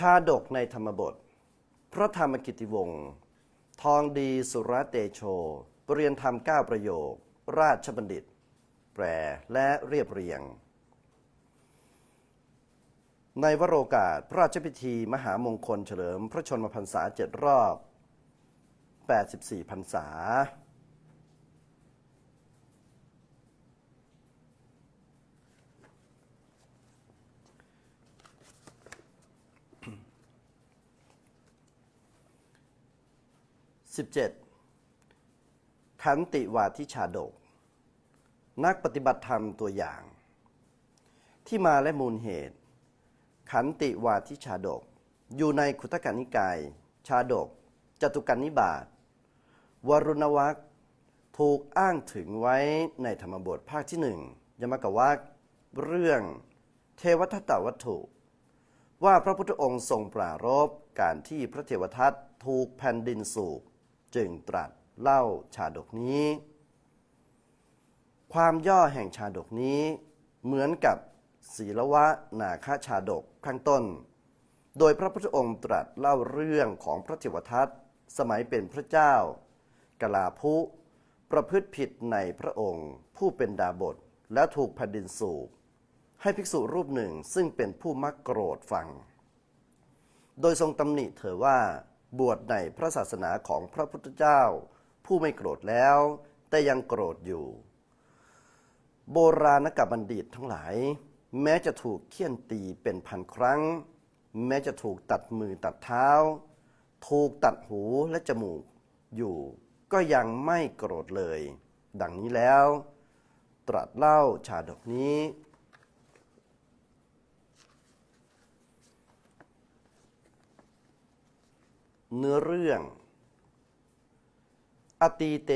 ชาดกในธรรมบท พระธรรมกิติวงศ์ทองดีสุรเตโชปรริยนธรรมเก้าประโยค ราชบัณฑิต แปลและเรียบเรียง ในวโรกาสพระราชพิธีมหามงคลเฉลิมพระชนมพรรษาเจ็ดรอบ 84พรรษา 17. ขันติวาทิชาดก นักปฏิบัติธรรมตัวอย่าง ที่มาและมูลเหตุ ขันติวาทิชาดก อยู่ในขุตกานิกาย ชาดก จตุกันนิบาตวรุณวัคถูกอ้างถึงไว้ในธรรมบทภาคที่หนึ่งยมกวักเรื่องเทวทัตตวัตถุ ว่าพระพุทธองค์ทรงปรารบการที่พระเทวทัตถูกแผ่นดินสูบ จึงตรัสเล่าชาดกนี้ ความย่อแห่งชาดกนี้เหมือนกับศีลวะนาคชาดกข้างต้น โดยพระพุทธองค์ตรัสเล่าเรื่องของพระเทวทัตสมัยเป็นพระเจ้า กลาภุประพฤติผิดในพระองค์ ผู้เป็นดาบทและถูกแผ่นดินสูบให้ภิกษุรูปหนึ่งซึ่งเป็นผู้มักโกรธฟัง โดยทรงตำหนิเธอว่า บวชในพระศาสนาของพระพุทธเจ้า ผู้ไม่โกรธแล้ว แต่ยังโกรธอยู่ โบราณกบัณฑิตทั้งหลาย แม้จะถูกเคี่ยนตีเป็นพันครั้ง แม้จะถูกตัดมือตัดเท้า ถูกตัดหูและจมูกอยู่ ก็ยังไม่โกรธเลย ดังนี้แล้ว ตรัสเล่าชาดกนี้ เรื่อง อตีเต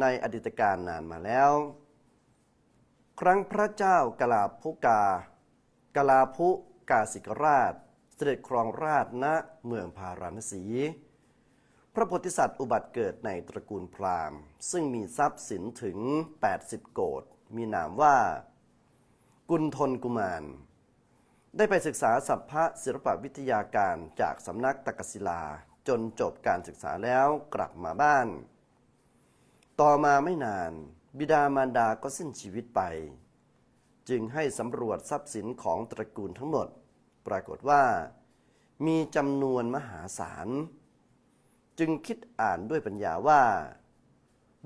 ในอดีตการนานมาแล้ว ครั้งพระเจ้ากลาภุกากลาภุกาสิกราช เสด็จครองราชณเมืองพาราณสี พระโพธิสัตว์อุบัติเกิดในตระกูลพราหมณ์ ซึ่งมีทรัพย์สินถึง 80 โกดมีนามว่า กุณฑลกุมาร ได้ไปศึกษาสัพพะศิลปวิทยาการจากสำนักตกศิลา จนจบการศึกษาแล้วกลับมาบ้าน ต่อมาไม่นาน บิดามารดาก็สิ้นชีวิตไป จึงให้สำรวจทรัพย์สินของตระกูลทั้งหมด ปรากฏว่า มีจำนวนมหาศาล จึงคิดอ่านด้วยปัญญาว่า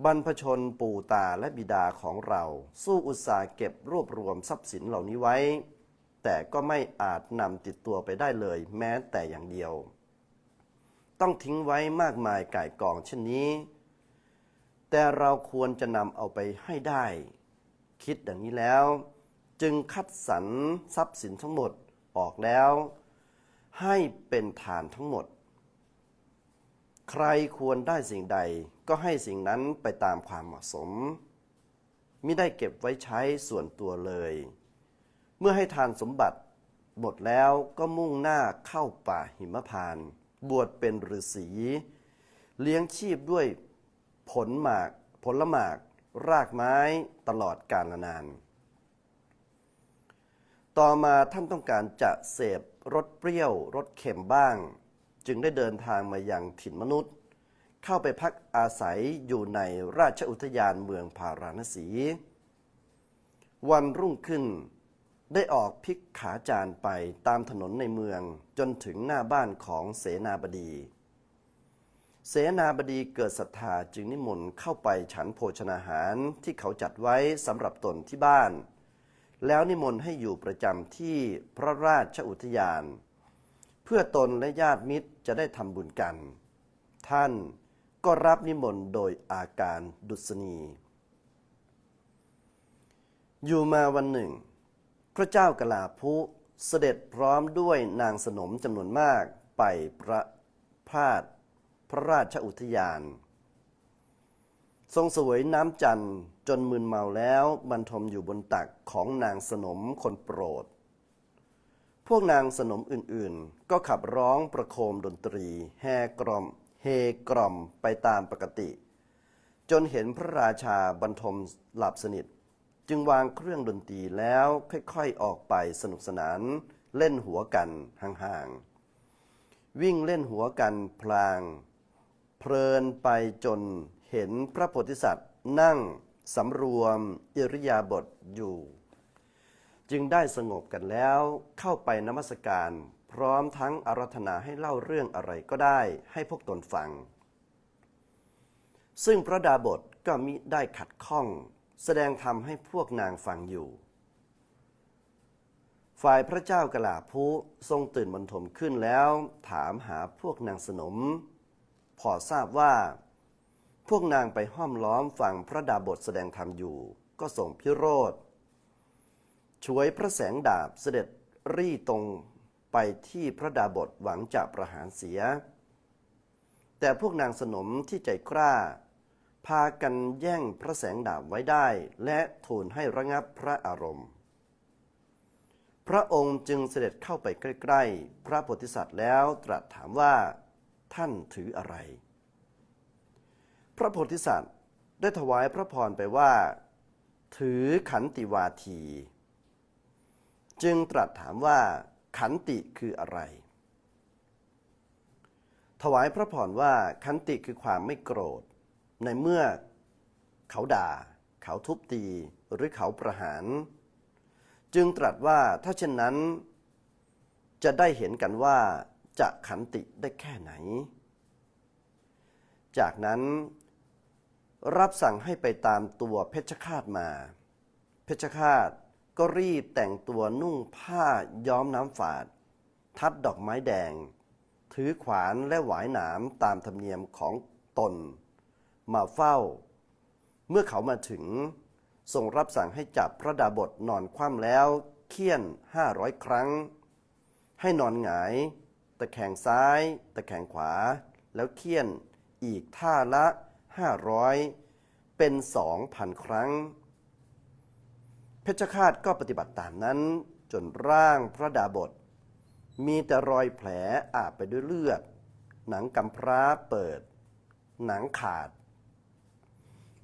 บรรพชนปู่ตาและบิดาของเรา สู้อุตสาห์เก็บรวบรวมทรัพย์สินเหล่านี้ไว้ แต่ก็ไม่อาจนำติดตัวไปได้เลยแม้แต่อย่างเดียว ต้องทิ้งไว้มากมายก่ายกองเช่นนี้ แต่เราควรจะนำเอาไปให้ได้ คิดดังนี้แล้ว จึงคัดสรรทรัพย์สินทั้งหมดออกแล้ว ให้เป็นฐานทั้งหมด ใครควรได้สิ่งใดก็ให้สิ่งนั้นไปตามความเหมาะสมมิได้เก็บไว้ใช้ส่วนตัวเลย เมื่อให้ทานสมบัติหมดแล้วก็มุ่งหน้าเข้าป่าหิมพานต์ บวชเป็นฤาษีเลี้ยงชีพด้วยผลหมาก ผลหมาก รากไม้ตลอดกาลนาน ต่อมาท่านต้องการจะเสพรสเปรี้ยวรสเค็มบ้าง จึงได้เดินทางมายังถิ่นมนุษย์ เข้าไปพักอาศัยอยู่ในราชอุทยานเมืองพาราณสี วันรุ่งขึ้น ได้ออกพิกขาจารไปตามถนนในเมืองจนถึงหน้าบ้านของเสนาบดี เสนาบดีเกิดศรัทธาจึงนิมนต์เข้าไปฉันโภชนาหารที่เขาจัดไว้สำหรับตนที่บ้าน แล้วนิมนต์ให้อยู่ประจำที่พระราชอุทยาน เพื่อตนและญาติมิตรจะได้ทำบุญกัน ท่านก็รับนิมนต์โดยอาการดุษณี อยู่มาวันหนึ่ง พระเจ้ากลาภุเสด็จพร้อมด้วยนางสนมจำนวนมากไปพระพาดพระราชอุทยาน ทรงสวยน้ำจันทร์จนมึนเมาแล้วบรรทมอยู่บนตักของนางสนมคนโปรด พวกนางสนมอื่นๆ ก็ขับร้องประโคมดนตรี แฮกล่อมเฮกล่อมไปตามปกติ จนเห็นพระราชาบรรทมหลับสนิท จึงวางเครื่องดนตรีแล้วค่อยๆออกไปสนุกสนาน เล่นหัวกันห่างๆ วิ่งเล่นหัวกันพลาง เพลินไปจนเห็นพระโพธิสัตว์นั่งสำรวมอิริยาบถอยู่ จึงได้สงบกันแล้วเข้าไปนมัสการ พร้อมทั้งอารัธนาให้เล่าเรื่องอะไรก็ได้ให้พวกตนฟัง ซึ่งพระดาบทก็มิได้ขัดข้อง แสดงธรรมให้พวกนางฟังอยู่ ฝ่ายพระเจ้ากลาภูทรงตื่นบรรทมขึ้นแล้ว ถามหาพวกนางสนม พอทราบว่า พวกนางไปห้อมล้อมฟังพระดาบทแสดงธรรมอยู่ ก็ส่งพิโรธช่วยพระแสงดาบเสด็จรี่ตรงไปที่พระดาบทหวังจะประหารเสีย แต่พวกนางสนมที่ใจกล้า พากันแย่งพระแสงดาบไว้ได้ และทูลให้ระงับพระอารมณ์ พระองค์จึงเสด็จเข้าไปใกล้ๆ พระโพธิสัตว์แล้วตรัสถามว่าท่านถืออะไร พระโพธิสัตว์ได้ถวายพระพรไปว่า ถือขันติวาที จึงตรัสถามว่าขันติคืออะไร ถวายพระพรว่าขันติคือความไม่โกรธ ในเมื่อเขาด่า เขาทุบตี หรือเขาประหาร จึงตรัสว่าถ้าเช่นนั้น จะได้เห็นกันว่าจะขันติได้แค่ไหน จากนั้นรับสั่งให้ไปตามตัวเพชฌฆาตมา เพชฌฆาตก็รีบแต่งตัวนุ่งผ้าย้อมน้ำฝาด ทัดดอกไม้แดง ถือขวานและหวายหนามตามธรรมเนียมของตน มาเฝ้า เมื่อเขามาถึงทรงรับสั่งให้จับพระดาบทนอนคว่ำแล้ว เคี่ยนห้าร้อยครั้ง ให้นอนหงาย ตะแคงซ้าย ตะแคงขวา แล้วเคี่ยนอีกท่าละห้าร้อยเป็นสองพันครั้ง เพชฌฆาตก็ปฏิบัติตามนั้นจนร่างพระดาบท มีแต่รอยแผลอาบไปด้วยเลือด หนังกำพร้าเปิด หนังขาด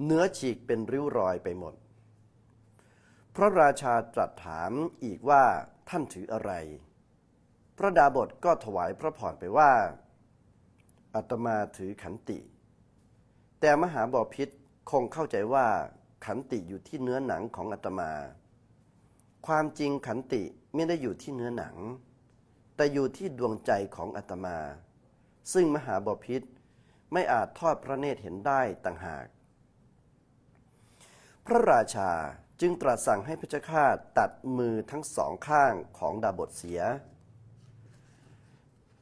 เนื้อฉีกเป็นริ้วรอยไปหมด พระราชาตรัสถามอีกว่าท่านถืออะไร พระดาบทก็ถวายพระพรไปว่าอาตมาถือขันติ แต่มหาบอพิษคงเข้าใจว่าขันติอยู่ที่เนื้อหนังของอาตมา ความจริงขันติไม่ได้อยู่ที่เนื้อหนัง แต่อยู่ที่ดวงใจของอาตมา ซึ่งมหาบอพิษไม่อาจทอดพระเนตรเห็นได้ต่างหาก พระราชาจึงตรัสสั่งให้พระเจ้าข้าตัดมือทั้งสองข้างของดาบทเสีย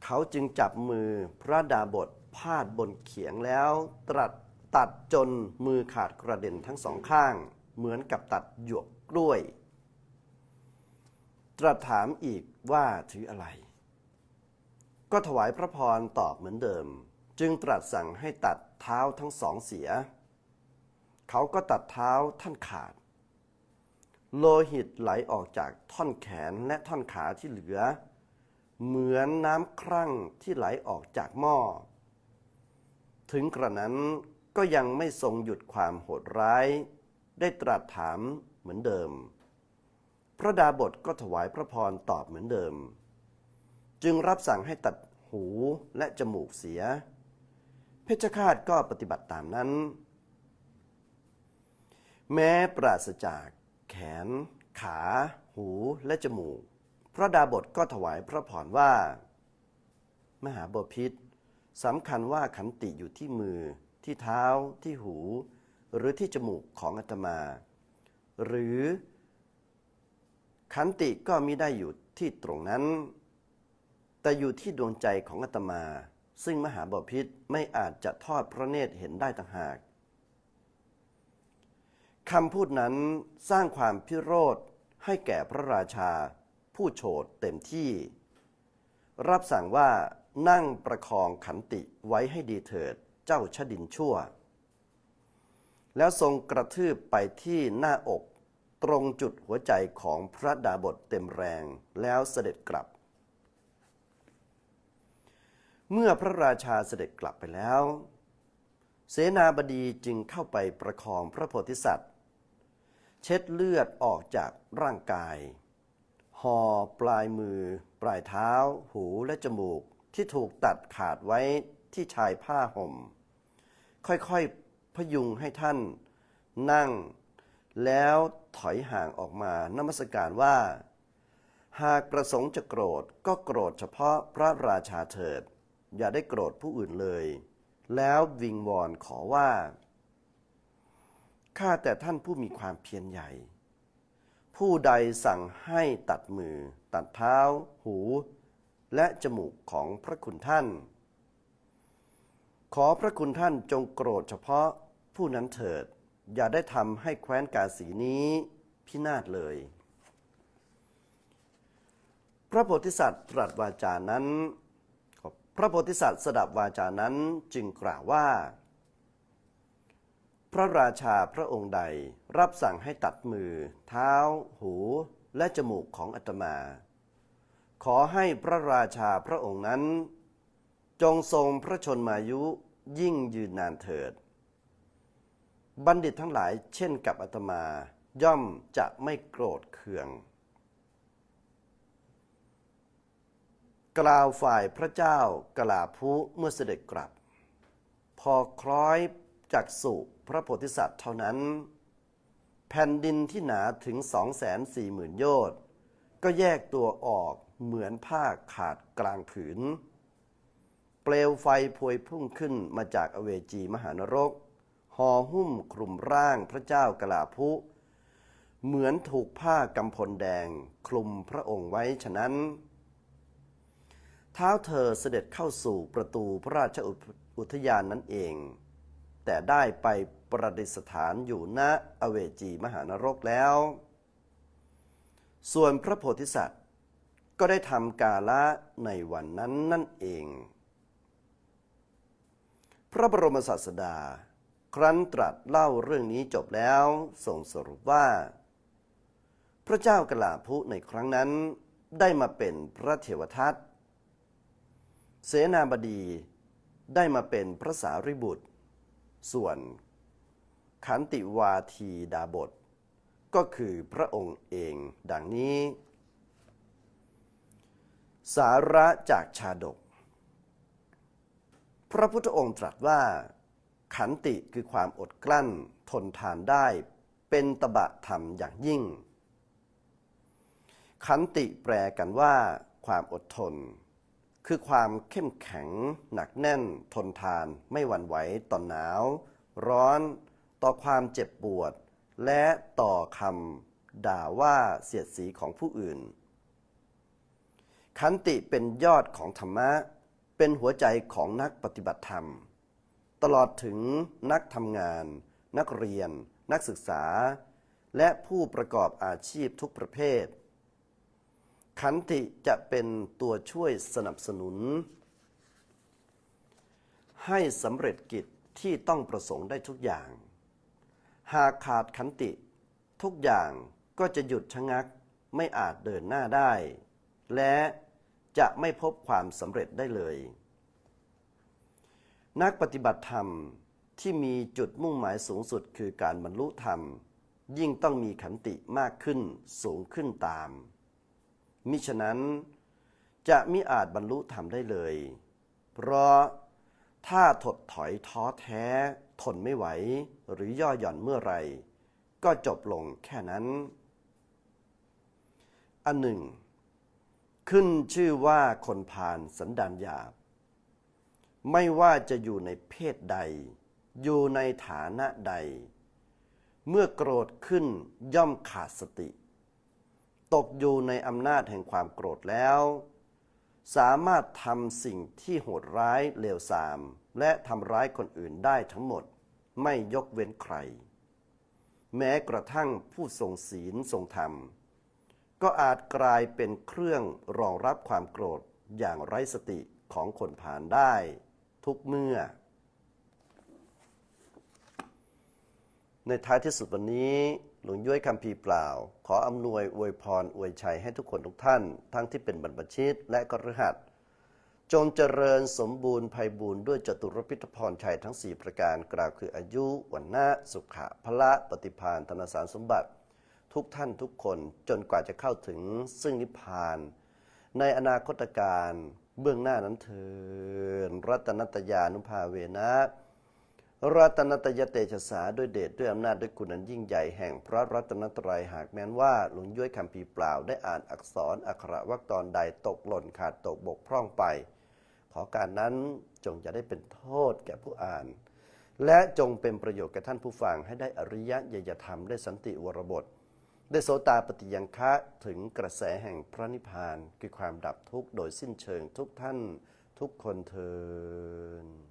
เขาจึงจับมือพระดาบทพาดบนเขียงแล้ว ตรัสตัดจนมือขาดกระเด็นทั้งสองข้าง เหมือนกับตัดหยวกกล้วย ตรัสถามอีกว่าถืออะไร ก็ถวายพระพรตอบเหมือนเดิม จึงตรัสสั่งให้ตัดเท้าทั้งสองเสีย เขาก็ตัดเท้าท่านขาด โลหิตไหลออกจากท่อนแขนและท่อนขาที่เหลือ เหมือนน้ำครั่งที่ไหลออกจากหม้อ ถึงกระนั้นก็ยังไม่ทรงหยุดความโหดร้าย ได้ตรัสถามเหมือนเดิม พระดาบทก็ถวายพระพรตอบเหมือนเดิม จึงรับสั่งให้ตัดหูและจมูกเสีย เพชฌฆาตก็ปฏิบัติตามนั้น แม้ปราศจากแขน ขา หูและจมูก พระดาบทก็ถวายพระพรว่า มหาบพิษสำคัญว่าขันติอยู่ที่มือ ที่เท้า ที่หู หรือที่จมูกของอาตมา หรือ ขันติก็มิได้อยู่ที่ตรงนั้น แต่อยู่ที่ดวงใจของอาตมา ซึ่งมหาบพิษไม่อาจจะทอดพระเนตรเห็นได้ต่างหาก คำพูดนั้นสร้างความพิโรธให้แก่พระราชา ผู้โฉดเต็มที่ รับสั่งว่านั่งประคองขันติไว้ให้ดีเถิดเจ้าชดินชั่ว แล้วทรงกระทืบไปที่หน้าอกตรงจุดหัวใจของพระดาบทเต็มแรงแล้วเสด็จกลับ เมื่อพระราชาเสด็จกลับไปแล้ว เสนาบดีจึงเข้าไปประคองพระโพธิสัตว์ เช็ดเลือดออกจากร่างกาย ห่อปลายมือ ปลายเท้า หูและจมูกที่ถูกตัดขาดไว้ที่ชายผ้าห่ม ค่อยๆพยุงให้ท่านนั่ง แล้วถอยห่างออกมานมัสการว่า หากประสงค์จะโกรธก็โกรธเฉพาะพระราชาเถิด อย่าได้โกรธผู้อื่นเลย แล้ววิงวอนขอว่า ข้าแต่ท่านผู้มีความเพียรใหญ่ ผู้ใดสั่งให้ตัดมือ ตัดเท้า หู และจมูกของพระคุณท่าน ขอพระคุณท่านจงโกรธเฉพาะผู้นั้นเถิด อย่าได้ทำให้แคว้นกาสีนี้พินาศเลย พระโพธิสัตว์ตรัสวาจานั้น พระโพธิสัตว์สดับวาจานั้นจึงกล่าวว่า พระราชาพระองค์ใดรับสั่งให้ตัดมือ เท้า หูและจมูกของอาตมา ขอให้พระราชาพระองค์นั้น จงทรงพระชนมายุยิ่งยืนนานเถิด บัณฑิตทั้งหลายเช่นกับอาตมาย่อมจะไม่โกรธเคือง กล่าวฝ่ายพระเจ้ากลาภุเมื่อเสด็จกลับ พอคล้อยจากสุ พระโพธิสัตว์เท่านั้น แผ่นดินที่หนาถึง 240,000 โยชน์ก็แยกตัวออกเหมือนผ้าขาดกลางผืน เปลวไฟพวยพุ่งขึ้นมาจากอเวจีมหานรกห่อหุ้มคลุมร่างพระเจ้ากลาภุเหมือนถูกผ้ากำพลแดงคลุมพระองค์ไว้ฉะนั้น เท้าเธอเสด็จเข้าสู่ประตูพระราชอุทยานนั่นเอง แต่ได้ไปประดิษฐานอยู่ณอเวจีมหานรกแล้ว ส่วนพระโพธิสัตว์ก็ได้ทำกาละในวันนั้นนั่นเอง พระบรมศาสดา ครั้นตรัสเล่าเรื่องนี้จบแล้วส่งสรุปว่า พระเจ้ากลาภุในครั้งนั้นได้มาเป็นพระเทวทัตเสนาบดีได้มาเป็นพระสารีบุตร ส่วนขันติวาทีดาบท ก็คือพระองค์เองดังนี้ สาระจากชาดก พระพุทธองค์ตรัสว่า ขันติคือความอดกลั้นทนทานได้เป็นตบะธรรมอย่างยิ่ง ขันติแปลกันว่า ความอดทน คือความเข้มแข็ง หนักแน่น ทนทาน ไม่หวั่นไหวต่อหนาว ร้อน ต่อความเจ็บปวด และต่อคำด่าว่าเสียดสีของผู้อื่น ขันติเป็นยอดของธรรมะ เป็นหัวใจของนักปฏิบัติธรรม ตลอดถึงนักทำงาน นักเรียน นักศึกษา และผู้ประกอบอาชีพทุกประเภท ขันติจะเป็นตัวช่วยสนับสนุน ให้สำเร็จกิจที่ต้องประสงค์ได้ทุกอย่าง หากขาดขันติ ทุกอย่างก็จะหยุดชะงักไม่อาจเดินหน้าได้ และจะไม่พบความสำเร็จได้เลย นักปฏิบัติธรรมที่มีจุดมุ่งหมายสูงสุดคือการบรรลุธรรม ยิ่งต้องมีขันติมากขึ้นสูงขึ้นตาม มิฉะนั้นจะมิอาจบรรลุธรรมได้เลย เพราะถ้าถดถอยท้อแท้ ทนไม่ไหว หรือย่อหย่อนเมื่อไร ก็จบลงแค่นั้น อันหนึ่ง ขึ้นชื่อว่าคนผ่านสันดานหยาบ ไม่ว่าจะอยู่ในเพศใด อยู่ในฐานะใด เมื่อโกรธขึ้นย่อมขาดสติ ตกอยู่ในอำนาจแห่งความโกรธแล้ว สามารถทำสิ่งที่โหดร้ายเลวทราม และทำร้ายคนอื่นได้ทั้งหมด ไม่ยกเว้นใคร แม้กระทั่งผู้ทรงศีลทรงธรรม ก็อาจกลายเป็นเครื่องรองรับความโกรธอย่างไร้สติของคนผ่านได้ ทุกเมื่อ ในท้ายที่สุดวันนี้ หลวงย้วยคำพีเปล่า ขออำนวยอวยพรอวยชัยให้ทุกคนทุกท่าน ทั้งที่เป็นบรรพชิตและก็รหัส จงเจริญสมบูรณ์ภัยบูรณ์ด้วยจตุรพิธพรชัยทั้ง 4 ประการกล่าวคืออายุวันนะสุขะพละปฏิพานธนสารสมบัติ ทุกท่านทุกคนจนกว่าจะเข้าถึงซึ่งนิพพาน ในอนาคตการเบื้องหน้านั้นเทินรัตนตยานุภาเวนะ รัตนตยเตชะสาด้วยเดชด้วยอำนาจด้วยคุณอันยิ่งใหญ่แห่งพระรัตนตรัยหากแม้นว่าหลวงย้วยคำพีเปล่าได้อ่านอักษรอักขระวรรคตอนใดตกหล่นขาดตกบกพร่องไป ขอการนั้นจงจะได้เป็นโทษแก่ผู้อ่าน และจงเป็นประโยชน์แก่ท่านผู้ฟังให้ได้อริยะยยธรรมได้สันติวรบท ได้โสตาปฏิยังคะถึงกระแสแห่งพระนิพพานคือความดับทุกข์โดยสิ้นเชิงทุกท่านทุกคนเทิน